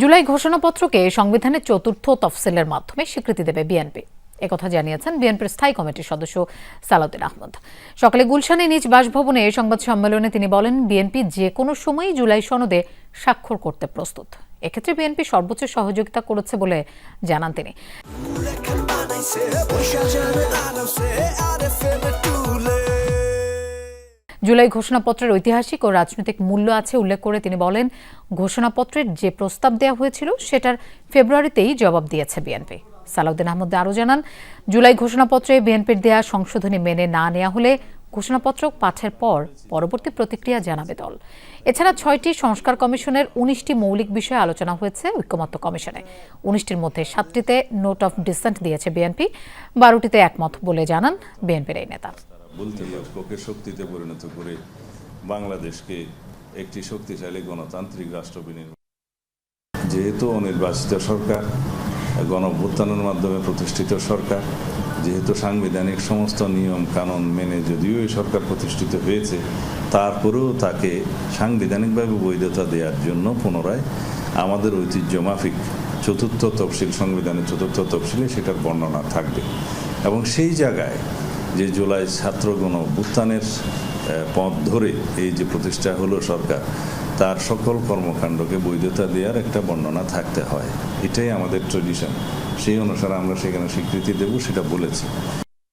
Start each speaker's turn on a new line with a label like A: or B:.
A: জুলাই ঘোষণাপত্রকে সংবিধানের চতুর্থ তফসিলের মাধ্যমে স্বীকৃতি দেবে বিএনপি। একথা জানিয়েছেন বিএনপির স্থায়ী কমিটির সদস্য সালাউদ্দিন আহমদ। সকালে গুলশানে নিজ বাসভবনে সংবাদ সম্মেলনে তিনি বলেন, বিএনপি যে কোনো সময়ই জুলাই সনদে স্বাক্ষর করতে প্রস্তুত। এক্ষেত্রে বিএনপি সর্বোচ্চ সহযোগিতা করেছে বলে জানান তিনি। জুলাই ঘোষণাপত্রের ঐতিহাসিক ও রাজনৈতিক মূল্য আছে উল্লেখ করে তিনি বলেন, ঘোষণাপত্রের যে প্রস্তাব দেওয়া হয়েছিল সেটার ফেব্রুয়ারিতেই জবাব দিয়েছে বিএনপি। সালাউদ্দিন আহমদ আরও জানান, জুলাই ঘোষণাপত্রে বিএনপির দেয়া সংশোধনী মেনে না নেওয়া হলে ঘোষণাপত্র পাঠের পর পরবর্তী প্রতিক্রিয়া জানাবে দল। এছাড়া ছয়টি সংস্কার কমিশনের উনিশটি মৌলিক বিষয়ে আলোচনা হয়েছে ঐক্যমত্য কমিশনে। উনিশটির মধ্যে সাতটিতে নোট অফ ডিসেন্ট দিয়েছে বিএনপি, বারোটিতে একমত বলে জানান বিএনপির এই নেতা।
B: বলতে ঐক্যকে শক্তিতে পরিণত করে বাংলাদেশকে একটি শক্তিশালী গণতান্ত্রিক রাষ্ট্র বিনির্মাণ যেহেতু অনির্বাচিত সরকার গণভ্যুত্থানের মাধ্যমে প্রতিষ্ঠিত সরকার, যেহেতু সাংবিধানিক সমস্ত নিয়ম, কানুন মেনে যদিও এই সরকার প্রতিষ্ঠিত হয়েছে, তারপরেও তাকে সাংবিধানিকভাবে বৈধতা দেওয়ার জন্য পুনরায় আমাদের ঐতিহ্য মাফিক চতুর্থ তফসিল, সংবিধানের চতুর্থ তফসিলে সেটার বর্ণনা থাকবে। এবং সেই জায়গায় যে জুলাই ছাত্র গণভ্যুত্থানের পথ ধরে এই যে প্রতিষ্ঠা হলো সরকার, তার সকল কর্মকাণ্ডকে বৈধতা দেওয়ার একটা বর্ণনা থাকতে হয়। এটাই আমাদের ট্রেডিশন সেই অনুসারে আমরা সেখানে স্বীকৃতি দেব, সেটা বলেছি।